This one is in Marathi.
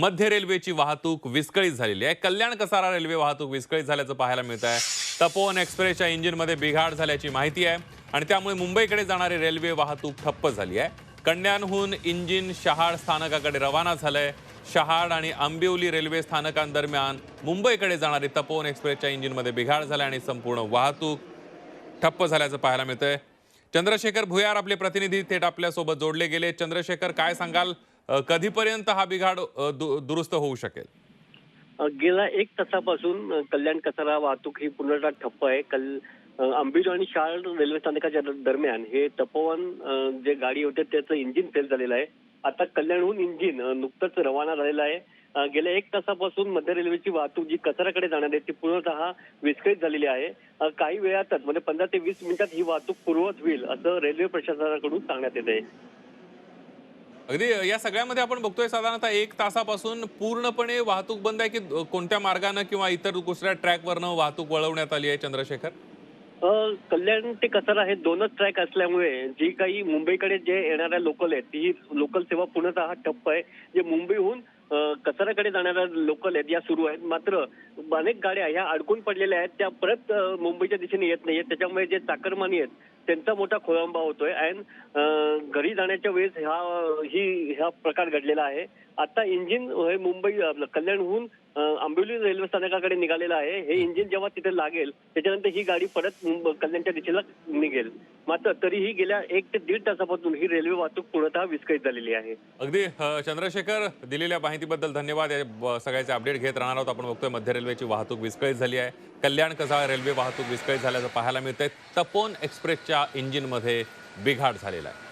मध्य रेल्वेची वाहतूक विस्कळीत झालेली आहे. कल्याण कसारा रेल्वे वाहतूक विस्कळीत झाल्याचं पाहायला मिळत आहे तपोवन एक्सप्रेसच्या इंजिनमध्ये बिघाड झाल्याची माहिती आहे. आणि त्यामुळे मुंबईकडे जाणारी रेल्वे वाहतूक ठप्प झाली आहे. कल्याणहून इंजिन शहाड स्थानकाकडे रवाना झालंय. शहाड आणि आंबिवली रेल्वे स्थानकांदरम्यान मुंबईकडे जाणारी तपोवन एक्सप्रेसच्या इंजिनमध्ये बिघाड झाला आणि संपूर्ण वाहतूक ठप्प झाल्याचं पाहायला मिळतंय. चंद्रशेखर भुयार आपले प्रतिनिधी थेट आपल्यासोबत जोडले गेले. चंद्रशेखर काय सांगाल? कधीपर्यंत हा बिघाड दुरुस्त होऊ शकेल? गेल्या एक तासापासून कल्याण कचरा वाहतूक ही पूर्णतः ठप्प आहे. कल अ, आणि शाळ रेल्वे स्थानकाच्या दरम्यान हे तपोवन जे गाडी होते त्याचं इंजिन फेल झालेलं आहे. आता कल्याणहून इंजिन नुकतंच रवाना झालेलं आहे. गेल्या एक तासापासून मध्य रेल्वेची वाहतूक जी कचराकडे जाणार आहे ती पूर्णतः विस्कळीत झालेली आहे. काही वेळातच म्हणजे पंधरा ते वीस मिनिटात ही वाहतूक पूर्वत होईल असं रेल्वे प्रशासनाकडून सांगण्यात येत आहे. अगदी या सगळ्यामध्ये आपण बघतोय साधारणतः एक तासापासून पूर्णपणे वाहतूक बंद आहे की कोणत्या मार्गानं किंवा इतर दुसऱ्या ट्रॅकवरनं वाहतूक वळवण्यात आली आहे चंद्रशेखर? कल्याण ते कचरा हे दोनच ट्रॅक असल्यामुळे जी काही मुंबईकडे जे येणाऱ्या लोकल आहेत ती लोकल सेवा पूर्णतः ठप्प आहे. जे मुंबईहून कचऱ्याकडे जाणाऱ्या लोकल आहेत या सुरू आहेत. मात्र अनेक गाड्या ह्या अडकून पडलेल्या आहेत. त्या परत मुंबईच्या दिशेने येत नाहीयेत. त्याच्यामुळे जे चाकरमानी आहेत त्यांचा मोठा खोळंबा होतोय. अँड घरी जाण्याच्या वेळेस हा ही हा प्रकार घडलेला आहे. आता इंजिन हे मुंबई आपलं कल्याणहून आंबिवली रेल्वे स्थानकाकडे निघालेलं आहे. हे इंजिन जेव्हा तिथे लागेल त्याच्यानंतर ही गाडी परत कल्याणच्या दिशेला निघेल. मात्र तरीही गेल्या एक ते दीड तासापासून ही रेल्वे वाहतूक पूर्णतः विस्कळीत झालेली आहे. अगदी चंद्रशेखर दिलेल्या माहितीबद्दल धन्यवाद. सगळ्याचे अपडेट घेत राहणार आहोत. आपण बघतोय मध्य रेल्वेची वाहतूक विस्कळीत झाली आहे. कल्याण कसाळ रेल्वे वाहतूक विस्कळीत झाल्याचं पाहायला मिळतंय. तपोन एक्सप्रेसच्या इंजिनमध्ये बिघाड झालेला आहे.